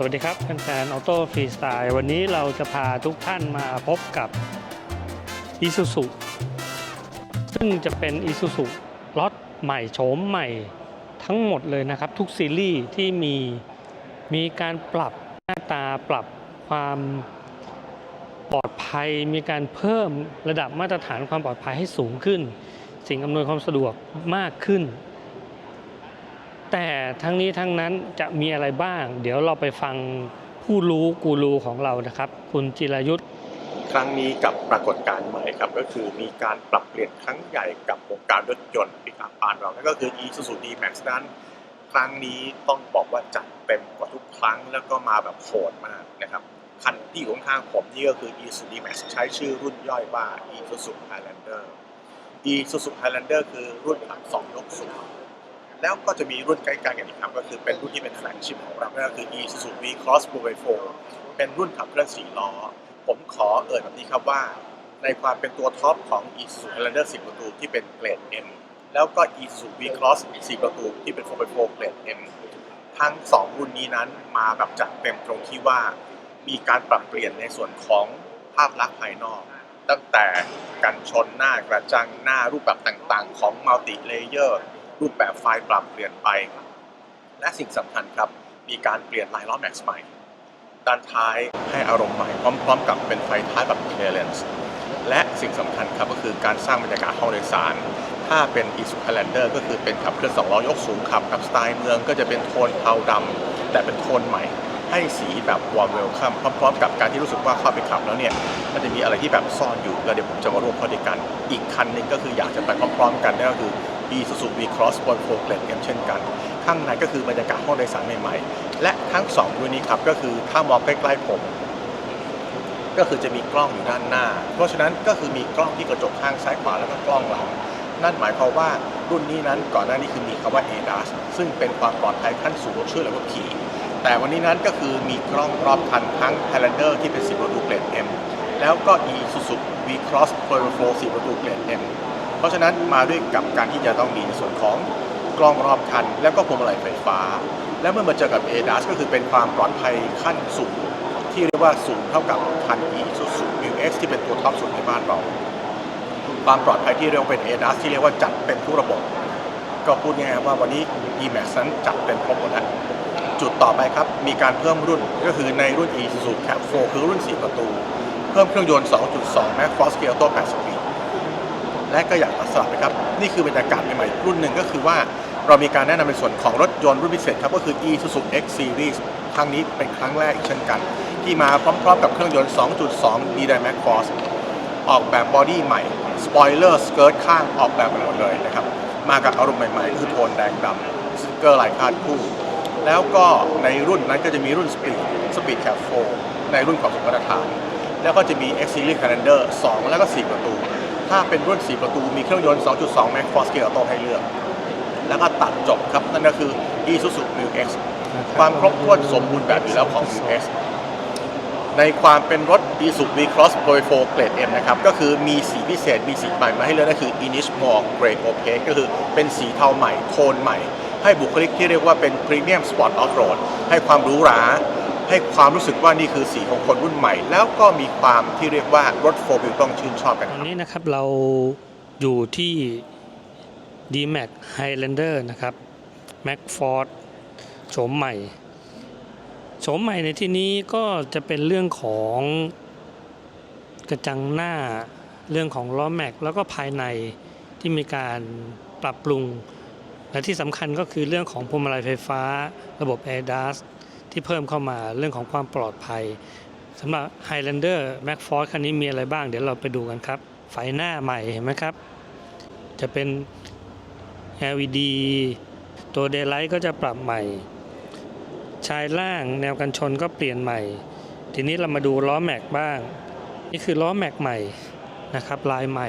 สวัสดีครับแฟนๆออโต้ฟรีสไตล์วันนี้เราจะพาทุกท่านมาพบกับ i s u z u ซึ่งจะเป็น i s u z u ล็อตใหม่โฉมใหม่ทั้งหมดเลยนะครับ ทุกซีรีส์ที่มีมีการปรับหน้าตาปรับความปลอดภัย มีการเพิ่มระดับมาตรฐานความปลอดภัยให้สูงขึ้น สิ่งอำนวยความสะดวกมากขึ้น แต่ทั้งนี้ทั้งนั้นจะมีอะไรบ้าง เดี๋ยวเราไปฟังผู้รู้กูรูของเรานะครับ คุณจิรายุทธครั้งนี้กับปรากฏการณ์ใหม่ครับก็คือมีการปรับเปลี่ยนครั้งใหญ่กับวงการรถยนต์ปิกอัพบานเรานั่นก็คือ Isuzu D-Max นั้น ครั้งนี้ต้องบอกว่าจัดเต็มกว่าทุกครั้งแล้วก็มาแบบโหดมากนะครับคันที่อยู่ข้างผมนี่ก็คือ Isuzu D-Max ใช้ชื่อรุ่นย่อยว่า Isuzu Highlander Isuzu Highlander คือรุ่นขับสองยกสูง แล้วก็จะมีรุ่นใกล้ๆกันอีกครับก็คือเป็นรุ่นที่เป็นแฟลกชิพของเราก็คือ Isuzu V-Cross 4x4 เป็นรุ่นขับเคลื่อนสี่ล้อ ผมขอเอ่ยแบบนี้ครับว่า ในความเป็นตัวท็อปของ Isuzu Highlander 10 ประตูที่เป็นเกรด M แล้วก็ Isuzu V-Cross 4 ประตูที่เป็น 4x4 เกรด M ทั้ง 2 รุ่นนี้นั้นมาแบบจัดเต็มตรงที่ว่า มีการปรับเปลี่ยนในส่วนของภาพลักษณ์ภายนอก ตั้งแต่กันชนหน้ากระจังหน้ารูปแบบต่างๆ ของ Multi Layer รู รูปแบบไฟล์ปรับเปลี่ยนไปและสิ่งสำคัญครับ มีการเปลี่ยนลายล้อแม็กซ์ใหม่ด้านท้ายให้อารมณ์ใหม่พร้อม ๆ กับเป็นไฟท้ายแบบ clearance และสิ่งสำคัญครับก็คือการสร้างบรรยากาศห้องโดยสาร ถ้าเป็น Isuzu Highlander ก็คือเป็นขับเคลื่อนสองล้อยกสูงขับกับสไตล์เมืองก็จะเป็นโทนเทาดำแต่เป็นโทนใหม่ ให้สีแบบวอร์มเวลคัมพร้อม ๆ กับการที่รู้สึกว่าเข้าไปขับแล้วเนี่ย มันจะมีอะไรที่แบบซ่อนอยู่แล้วเดี๋ยวผมจะมารวมเข้าด้วยกัน อีกคันหนึ่งก็คืออยากจะไปพร้อม ๆ กันนั่นก็คือ Isuzu V-Cross 4 Grade M เช่นกัน ข้างในก็คือบรรยากาศห้องโดยสารใหม่ๆ และทั้งสองรุ่นนี้ครับก็คือถ้ามองใกล้ๆผม ก็คือจะมีกล้องอยู่ด้านหน้า เพราะฉะนั้นก็คือมีกล้องที่กระจกข้างซ้ายขวาแล้วก็กล้องหลังนั่นหมายความว่ารุ่นนี้นั้นก่อนหน้านี้คือมีคำว่า ADAS ซึ่งเป็นความปลอดภัยขั้นสูงช่วยเหลือผู้ขี่แต่วันนี้นั้นก็คือมีกล้องรอบคันทั้ง Highlander ที่เป็น10ประตูเกรด M แล้วก็ Isuzu V-Cross 4x4 4ประตูเกรด M เพราะฉะนั้นมาด้วยกับการที่จะต้องมีในส่วนของกล้องรอบคัน แล้วก็พวงมาลัยไฟฟ้า และเมื่อมาเจอกับ ADAS ก็คือเป็นความปลอดภัยขั้นสูง ที่เรียกว่าสูงเท่ากับคัน Isuzu Mu X ที่เป็นตัวท็อปสุดในบ้านเราความปลอดภัยที่เรียกเป็น ADAS ที่เรียกว่าจัดเป็นทุกระบบ ก็พูดง่ายๆว่าวันนี้ E-Max นั้นจัดเป็นครบหมดแล้วจุดต่อไปครับ มีการเพิ่มรุ่นก็คือในรุ่น Isuzu Cap 4คือรุ่น 4 ประตู เพิ่มเครื่องยนต์ 2.2 Max Force Gear Auto 8 Speed และก็อย่างตัดสลับนะครับ นี่คือบรรยากาศใหม่ๆรุ่นหนึ่งก็คือว่าเรามีการแนะนำในส่วนของรถยนต์รุ่นพิเศษครับก็คือ Isuzu X Series ครั้งนี้เป็นครั้งแรกอีกเช่นกัน ที่มาพร้อมๆกับเครื่องยนต์ 2.2 d d Max Force ออกแบบบอดี้ใหม่สปอยเลอร์สเกิร์ตข้างออกแบบใหม่หมดเลยนะครับ มากับอารมณ์ใหม่ๆ คือโทนแดงดำสติกเกอร์ลายคาดคู่ แล้วก็ในรุ่นนั้นก็จะมีรุ่น Speed Speed Cap 4ในรุ่นของสุขมาตรฐาน แล้วก็จะมี X Series Calendar 2 แล้วก็ 4 ประตู ถ้าเป็นรุ่น 4 ประตู มีเครื่องยนต์ 2.2 Max Force Gear Auto ให้เลือก แล้วก็ตัดจบครับ นั่นก็คือ Isuzu Mu X ความครบถ้วนสมบูรณ์แบบอยู่แล้วของ Mu X ในความเป็นรถ Isuzu V-Cross 4 Grade M นะครับ ก็คือมีสีพิเศษ มีสีใหม่มาให้เลือกก็คือ Inish More Grey Opaque ก็คือเป็นสีเทาใหม่ โทนใหม่ ให้บุคลิกที่เรียกว่าเป็น Premium Sport Off-Road ให้ความหรูหรา ให้ความรู้สึกว่านี่คือสีของคนรุ่นใหม่ แล้วก็มีความที่เรียกว่ารถ4 Wheel ต้องชื่นชอบกันตคอนรับนี้นะครับเราอยู่ที่ D-Max Highlander นะครับ Mac Ford โฉมใหม่ โฉมใหม่ในที่นี้ก็จะเป็นเรื่องของกระจังหน้า เรื่องของล้อแม็ก แล้วก็ภายในที่มีการปรับปรุง และที่สำคัญก็คือเรื่องของพวงมาลัยไฟฟ้า ระบบ ADAS ที่เพิ่มเข้ามาเรื่องของความปลอดภัยสำหรับ Highlander Mac f o r คันนี้มีอะไรบ้าง เดี๋ยวเราไปดูกันครับ ไฟหน้าใหม่เห็นไหมครับ จะเป็น LED ตัว Daylight ก็จะปรับใหม่ ชายล่างแนวกันชนก็เปลี่ยนใหม่ ทีนี้เรามาดูล้อแม็กบ้าง นี่คือล้อแม็กใหม่นะครับลายใหม่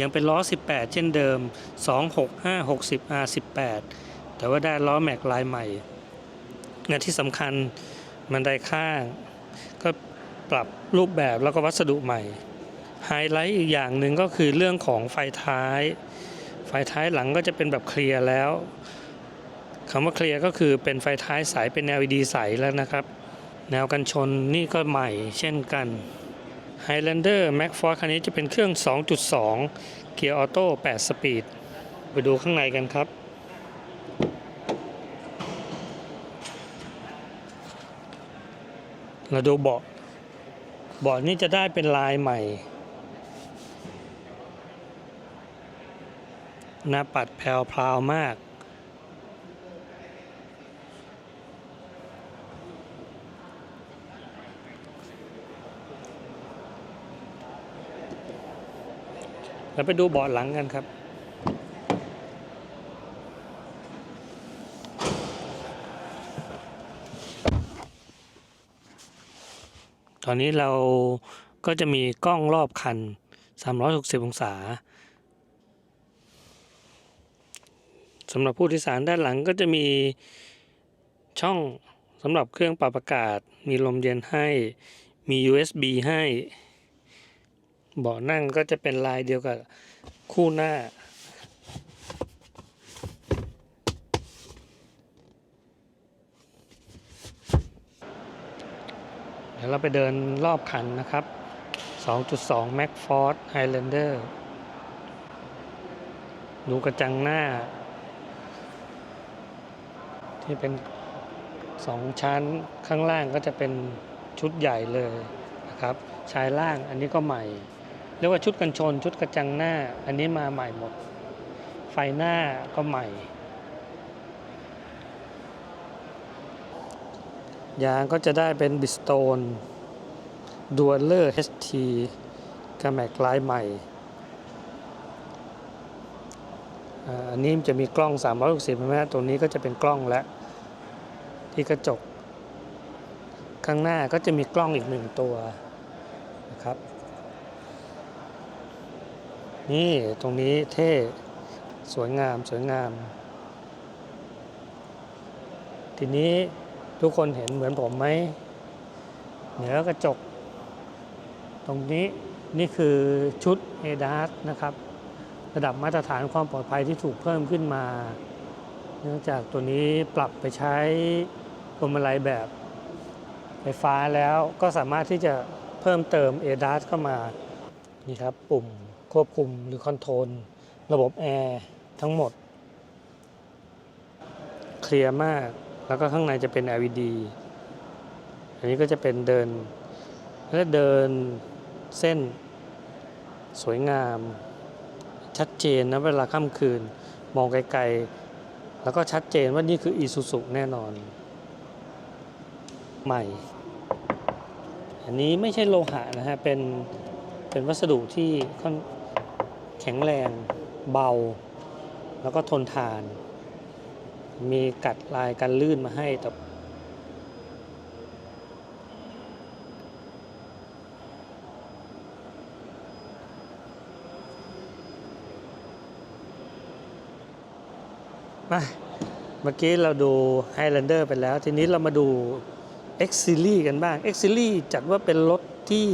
ยังเป็นล้อ 18 เช่นเดิม 265 60 R18 แต่ว่าได้ล้อแม็กลายใหม่งานที่สำคัญมันได้ข้าง ก็ปรับรูปแบบแล้วก็วัสดุใหม่ ไฮไลท์อีกอย่างหนึ่งก็คือเรื่องของไฟท้าย ไฟท้ายหลังก็จะเป็นแบบเคลียร์แล้วคำว่าเคลียร์ก็คือเป็นไฟท้ายใสเป็น LED ใสแล้วนะครับ แนวกันชนนี่ก็ใหม่เช่นกัน Highlander Max f o r c คันนี้จะเป็นเครื่อง 2.2 เกียร์ออโต้ 8 สปีด ไปดูข้างในกันครับ เราดูเบาะเบาะนี่จะได้เป็นลายใหม่หน้าปัดแพวพราวมาก แล้วไปดูเบาะหลังกันครับ อนนี้เราก็จะมีกล้องรอบคัน 360 องศาสำหรับผู้โดยสารด้านหลังก็จะมีช่องสำหรับเครื่องปรับอากาศ มีลมเย็นให้ มี USB ให้ เบาะนั่งก็จะเป็นลายเดียวกับคู่หน้า เดี๋ยวเราไปเดินรอบคันนะครับ 2.2 Mac Ford Highlander ดูกระจังหน้า ที่เป็นสองชั้นข้างล่างก็จะเป็นชุดใหญ่เลยนะครับ ชายล่างอันนี้ก็ใหม่ เรียกว่าชุดกันชนชุดกระจังหน้า อันนี้มาใหม่หมด ไฟหน้าก็ใหม่ ยางก็จะได้เป็นบิสโตนดูเลอร์ HT กระแมกลายใหม่ อันนี้จะมีกล้อง 360ใช่ไหมฮะตรงนี้ก็จะเป็นกล้องและ ที่กระจก ข้างหน้าก็จะมีกล้องอีกหนึ่งตัวนะครับ นี่ตรงนี้เท่สวยงามสวยงาม ทีนี้ ทุกคนเห็นเหมือนผมไหมเหนือกระจก ตรงนี้นี่คือชุด a d a s นะครับ ระดับมาตรฐานความปลอดภัยที่ถูกเพิ่มขึ้นมา เนื่องจากตัวนี้ปรับไปใช้พวงมาลัยแบบไฟฟ้าแล้วก็สามารถที่จะเพิ่มเติม a d a s เข้ามา นี่ครับ ปุ่มควบคุมหรือคอนโทรลระบบแอร์ทั้งหมด เคลียร์มาก แล้วก็ข้างในจะเป็น LED อันนี้ก็จะเป็นเดินและเดินเส้นสวยงาม ชัดเจนนะเวลาค่ำคืน มองไกลๆ แล้วก็ชัดเจนว่านี่คือ Isuzu แน่นอน ใหม่ อันนี้ไม่ใช่โลหะนะฮะ เป็นเป็นวัสดุที่ค่อนแข็งแรงเบา แล้วก็ทนทาน มีกัดลายกันลื่นมาให้แต่มาเมื่อกี้เราดู Highlander ไปแล้ว ทีนี้เรามาดู X Series กันบ้าง X Series จัดว่าเป็นรถที่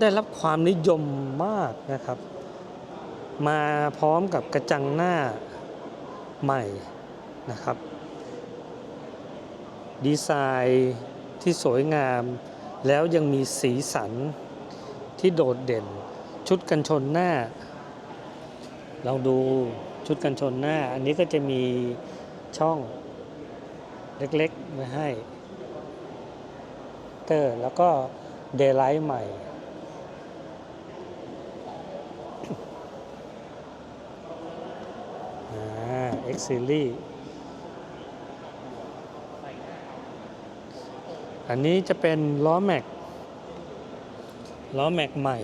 ได้รับความนิยมมากนะครับ มาพร้อมกับกระจังหน้าใหม่ นะครับ ดีไซน์ที่สวยงาม แล้วยังมีสีสันที่โดดเด่น ชุดกันชนหน้า เราดูชุดกันชนหน้า อันนี้ก็จะมีช่องเล็กๆมาให้เตอร์แล้วก็เดย์ไลท์ใหม่อ่า X Series อันนี้จะเป็นล้อแม็กล้อแม็กใหม่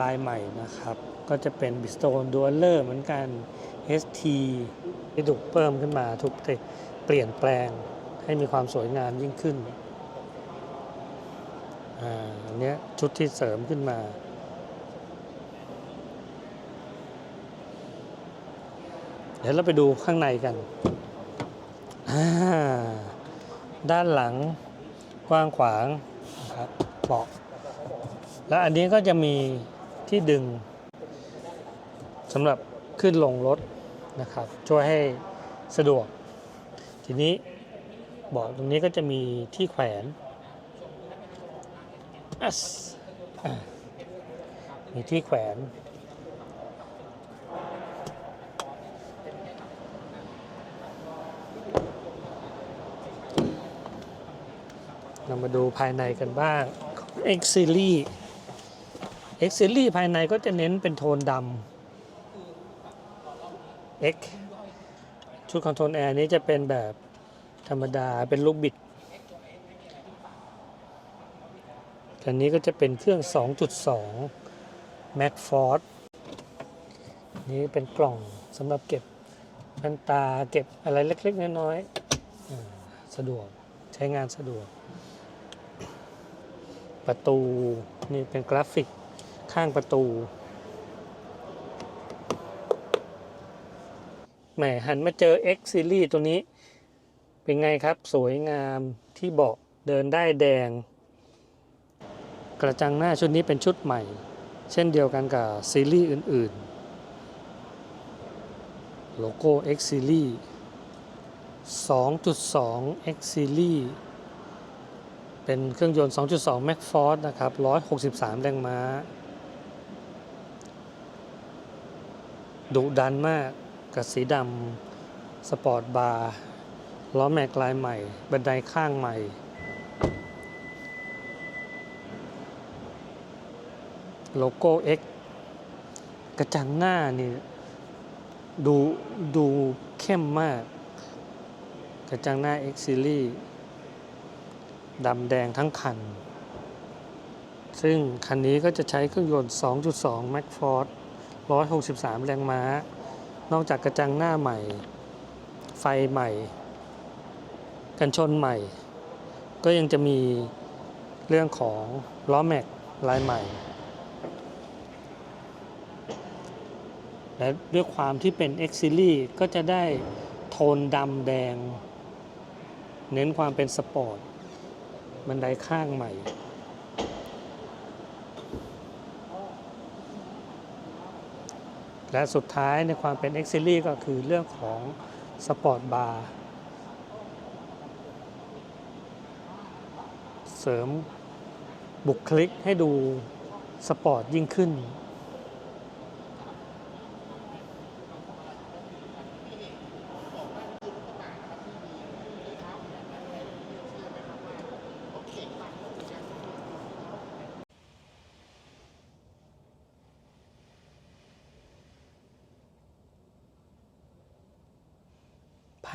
ลายใหม่นะครับ ก็จะเป็นบิสโตนดูเลอร์เหมือนกัน ST ที่ถูกเพิ่มขึ้นมาถูกเปลี่ยนแปลงให้มีความสวยงามยิ่งขึ้นอันนี้ชุดที่เสริมขึ้นมา เดี๋ยวเราไปดูข้างในกันอ่า ด้านหลังกว้างขวางนะครับเบาะแล้วอันนี้ก็จะมีที่ดึงสำหรับขึ้นลงรถนะครับ ช่วยให้สะดวก ทีนี้เบาะตรงนี้ก็จะมีที่แขวนมีที่แขวน เรามาดูภายในกันบ้าง X Series X Series ภายในก็จะเน้นเป็นโทนดำ X ชุดคอนโทรลแอร์นี้จะเป็นแบบธรรมดาเป็นลูกบิดคันนี้ก็จะเป็นเครื่อง 2.2 Mac Force นี่เป็นกล่องสำหรับเก็บแว่นตาเก็บอะไรเล็ก ๆ น้อยๆสะดวกใช้งานสะดวก ประตู นี่เป็นกราฟิกข้างประตู แหมหันมาเจอ X Series ตัวนี้ เป็นไงครับ สวยงามที่เบาะเดินได้แดง กระจังหน้าชุดนี้เป็นชุดใหม่ เช่นเดียวกันกับซีรีส์อื่น ๆ โลโก้ X Series 2.2 X Series เป็นเครื่องยนต์ 2.2 Mac Force นะครับ 163 แรงม้า ดุดันมากกับสีดำสปอร์ตบาร์ ล้อแม็กลายใหม่ บันไดข้างใหม่ โลโก้ X กระจังหน้านี่ดูดูเข้มมาก กระจังหน้า X Series ดำแดงทั้งคัน ซึ่งคันนี้ก็จะใช้เครื่องยนต์ 2.2 Mac Force 163 แรงม้า นอกจากกระจังหน้าใหม่ ไฟใหม่ กันชนใหม่ ก็ยังจะมีเรื่องของล้อแม็กลายใหม่ และด้วยความที่เป็น X Series ก็จะได้โทนดำแดง เน้นความเป็นสปอร์ต บันไดข้างใหม่ และสุดท้ายในความเป็น X Series ก็คือเรื่องของสปอร์ตบาร์เสริมบุคลิกให้ดูสปอร์ตยิ่งขึ้น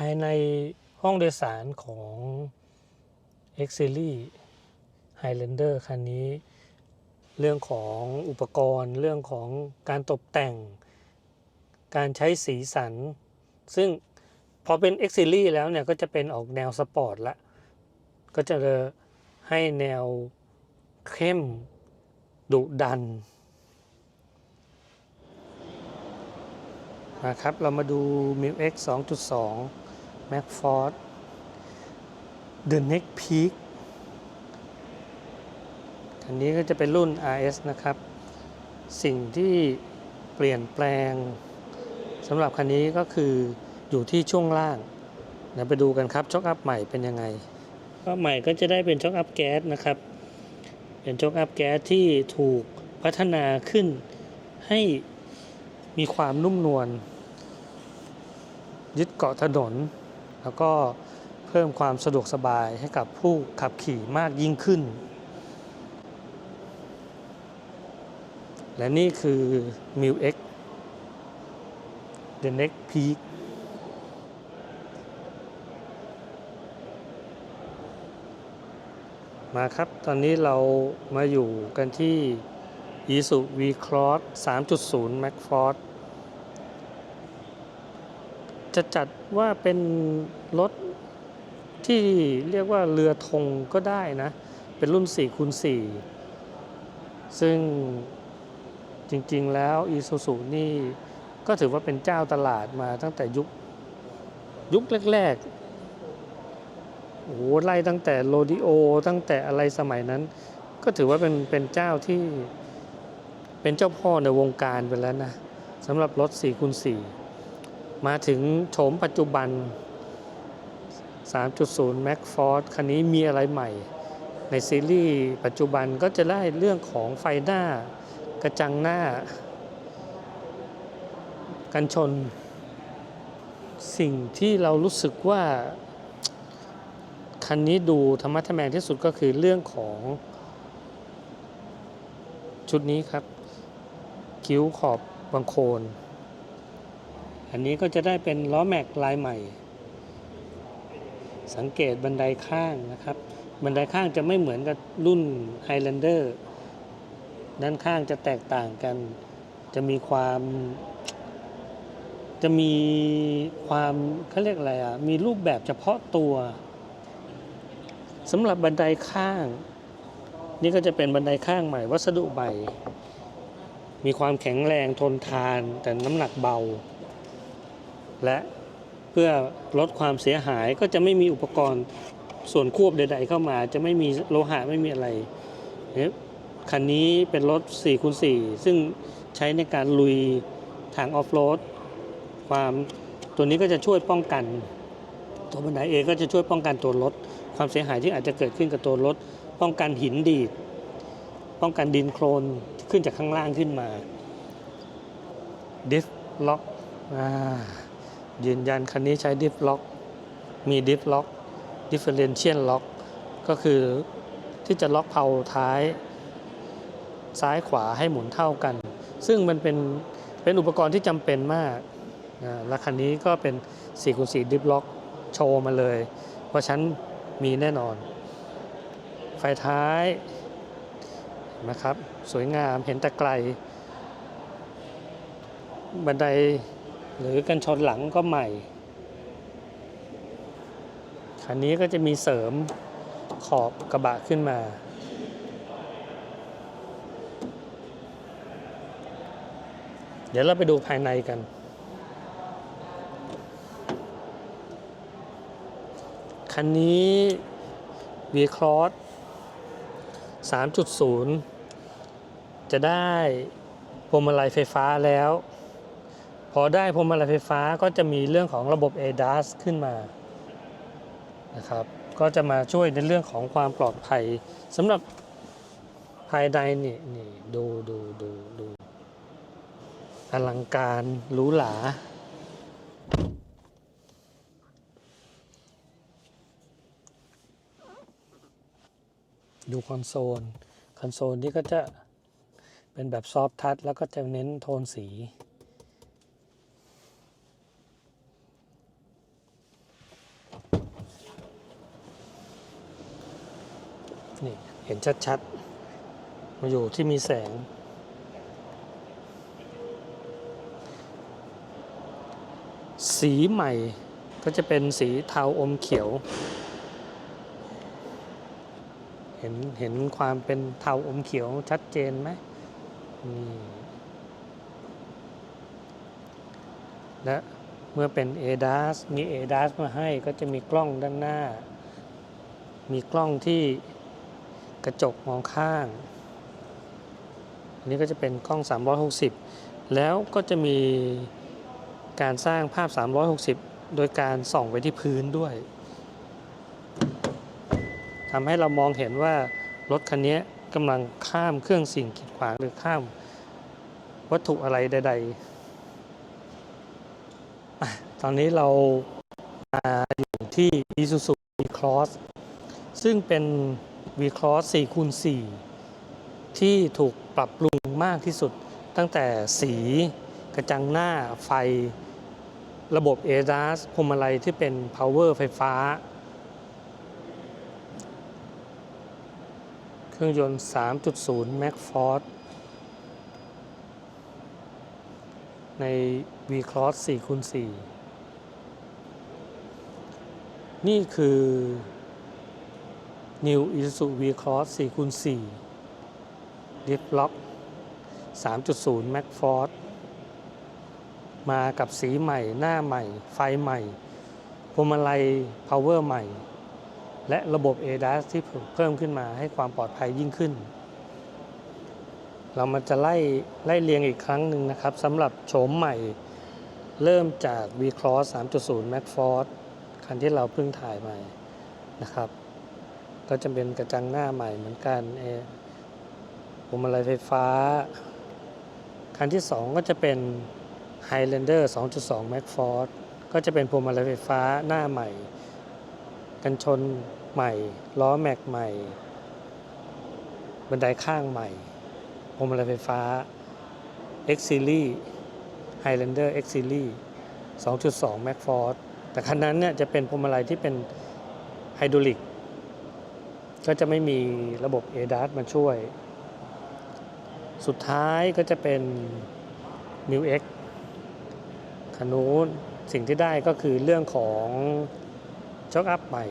ภายในห้องโดยสารของ X Series Highlander คันนี้ เรื่องของอุปกรณ์ เรื่องของการตกแต่ง การใช้สีสัน ซึ่งพอเป็น X Series แล้วเนี่ย ก็จะเป็นออกแนวสปอร์ตละ ก็จะให้แนวเข้มดุดันนะครับ เรามาดู m i l X 2.2 Mac Force The Next Peak คันนี้ก็จะเป็นรุ่น RS นะครับ สิ่งที่เปลี่ยนแปลงสำหรับคันนี้ก็คืออยู่ที่ช่วงล่างเดี๋ยวไปดูกันครับช็อคอัพใหม่เป็นยังไงก็ใหม่ก็จะได้เป็นช็อคอัพแก๊สนะครับ เป็นช็อคอัพแก๊สที่ถูกพัฒนาขึ้นให้มีความนุ่มนวลยึดเกาะถนน แล้วก็เพิ่มความสะดวกสบายให้กับผู้ขับขี่มากยิ่งขึ้น และนี่คือ m i l X The Next Peak มาครับ ตอนนี้เรามาอยู่กันที่ Isuzu V-Cross 3.0 Max Force จะจัดว่าเป็นรถที่เรียกว่าเรือธงก็ได้นะ เป็นรุ่น4คูณ4ซึ่งจริงๆแล้ว Isuzu นี่ก็ถือว่าเป็นเจ้าตลาดมาตั้งแต่ยุคยุคแรกๆ โอ้โหไล่ตั้งแต่โรดิโอตั้งแต่อะไรสมัยนั้น ก็ถือว่าเป็นเป็นเจ้าที่เป็นเจ้าพ่อในวงการไปแล้วนะสำหรับรถ4คูณ4 มาถึงโฉมปัจจุบัน 3.0 Mac Force คันนี้มีอะไรใหม่ ในซีรีส์ปัจจุบันก็จะได้เรื่องของไฟหน้ากระจังหน้า กันชน สิ่งที่เรารู้สึกว่า คันนี้ดูธรรมะทแมงที่สุดก็คือเรื่องของ ชุดนี้ครับ คิ้วขอบบางโคน อันนี้ก็จะได้เป็นล้อแม็กลายใหม่ สังเกตบันไดข้างนะครับ บันไดข้างจะไม่เหมือนกับรุ่น Highlander ด้านข้างจะแตกต่างกัน จะมีความ จะมีความเขาเรียกอะไรอะ มีรูปแบบเฉพาะตัวสำหรับบันไดข้าง นี่ก็จะเป็นบันไดข้างใหม่ วัสดุใหม่ มีความแข็งแรงทนทานแต่น้ำหนักเบา และเพื่อลดความเสียหายก็จะไม่มีอุปกรณ์ส่วนควบใด ๆ เข้ามา จะไม่มีโลหะไม่มีอะไรคันนี้เป็นรถ4คูณ4ซึ่งใช้ในการลุยทางออฟโรดความตัวนี้ก็จะช่วยป้องกัน ตัวบันไดเองก็จะช่วยป้องกันตัวรถ ความเสียหายที่อาจจะเกิดขึ้นกับตัวรถ ป้องกันหินดีด ป้องกันดินโคลนขึ้นจากข้างล่างขึ้นมาดิฟล็อก ยืนยันคันนี้ใช้ดิฟล็อกมีดิฟล็อกดิฟเฟอเรนเชียลล็อกก็คือที่จะล็อกเพาท้ายซ้ายขวาให้หมุนเท่ากัน ซึ่งมันเป็นเป็นอุปกรณ์ที่จำเป็นมากอ่าและคันนี้ก็เป็น4คูณ4ดิฟล็อกโชว์มาเลยเพราะฉันมีแน่นอน ไฟท้ายนะครับ สวยงามเห็นแต่ไกล บันได หรือกันชนหลังก็ใหม่ คันนี้ก็จะมีเสริมขอบกระบะขึ้นมา เดี๋ยวเราไปดูภายในกัน คันนี้ V Cross 3.0 จะได้พวงมาลัยไฟฟ้าแล้ว พอได้พวงมาลัยไฟฟ้าก็จะมีเรื่องของระบบ ADAS ขึ้นมานะครับก็จะมาช่วยในเรื่องของความปลอดภัยสำหรับภายในนี่นี่ดูดูดูดูอลังการหรูหราดูคอนโซล คอนโซลนี่ก็จะเป็นแบบซอฟทัชแล้วก็จะเน้นโทนสี นี่ เห็นชัดๆ มาอยู่ที่มีแสง สีใหม่ก็จะเป็นสีเทาอมเขียว เห็นเห็นความเป็นเทาอมเขียวชัดเจนไหมนี่และเมื่อเป็น ADAS มี ADAS มาให้ก็จะมีกล้องด้านหน้า มีกล้องที่ กระจกมองข้าง อันนี้ก็จะเป็นกล้อง 360 แล้วก็จะมีการสร้างภาพ 360 โดยการส่องไปที่พื้นด้วยทำให้เรามองเห็นว่ารถคันนี้กำลังข้ามเครื่องสิ่งกีดขวางหรือข้ามวัตถุอะไรใด ๆ ตอนนี้เรามาอยู่ที่ Isuzu V-Cross ซึ่งเป็น V-Cross 4คูณ4ที่ถูกปรับปรุงมากที่สุด ตั้งแต่สีกระจังหน้าไฟ ระบบ ADAS พวงมาลัยที่เป็น power ไฟฟ้า เครื่องยนต์ 3.0 Max Force ใน V-Cross 4คูณ4นี่คือ New Isuzu V-Cross 4คูณ4 Lift Lock 3.0 Max Force มากับสีใหม่ หน้าใหม่ ไฟใหม่พวงมาลัย Power ใหม่ และระบบ ADAS ที่เพิ่มขึ้นมาให้ความปลอดภัยยิ่งขึ้น เรามาจะไล่ไล่เรียงอีกครั้งหนึ่งนะครับสำหรับโฉมใหม่ เริ่มจาก V-Cross 3.0 Max Force คันที่เราเพิ่งถ่ายใหม่นะครับ ก็จะเป็นกระจังหน้าใหม่เหมือนกันเอพวงมาลัยไฟฟ้า คันที่ 2 ก็จะเป็น Highlander 2.2 Max Force ก็จะเป็นพวงมาลัยไฟฟ้าหน้าใหม่ กันชนใหม่ ล้อแม็กใหม่ บันไดข้างใหม่พวงมาลัยไฟฟ้า X Series Highlander X Series 2.2 Max Force แต่คันนั้นเนี่ยจะเป็นพวงมาลัยที่เป็นไฮดรอลิก ก็จะไม่มีระบบ ADAS มาช่วย สุดท้ายก็จะเป็น New X คันนู้นสิ่งที่ได้ก็คือเรื่องของช็อคอัพใหม่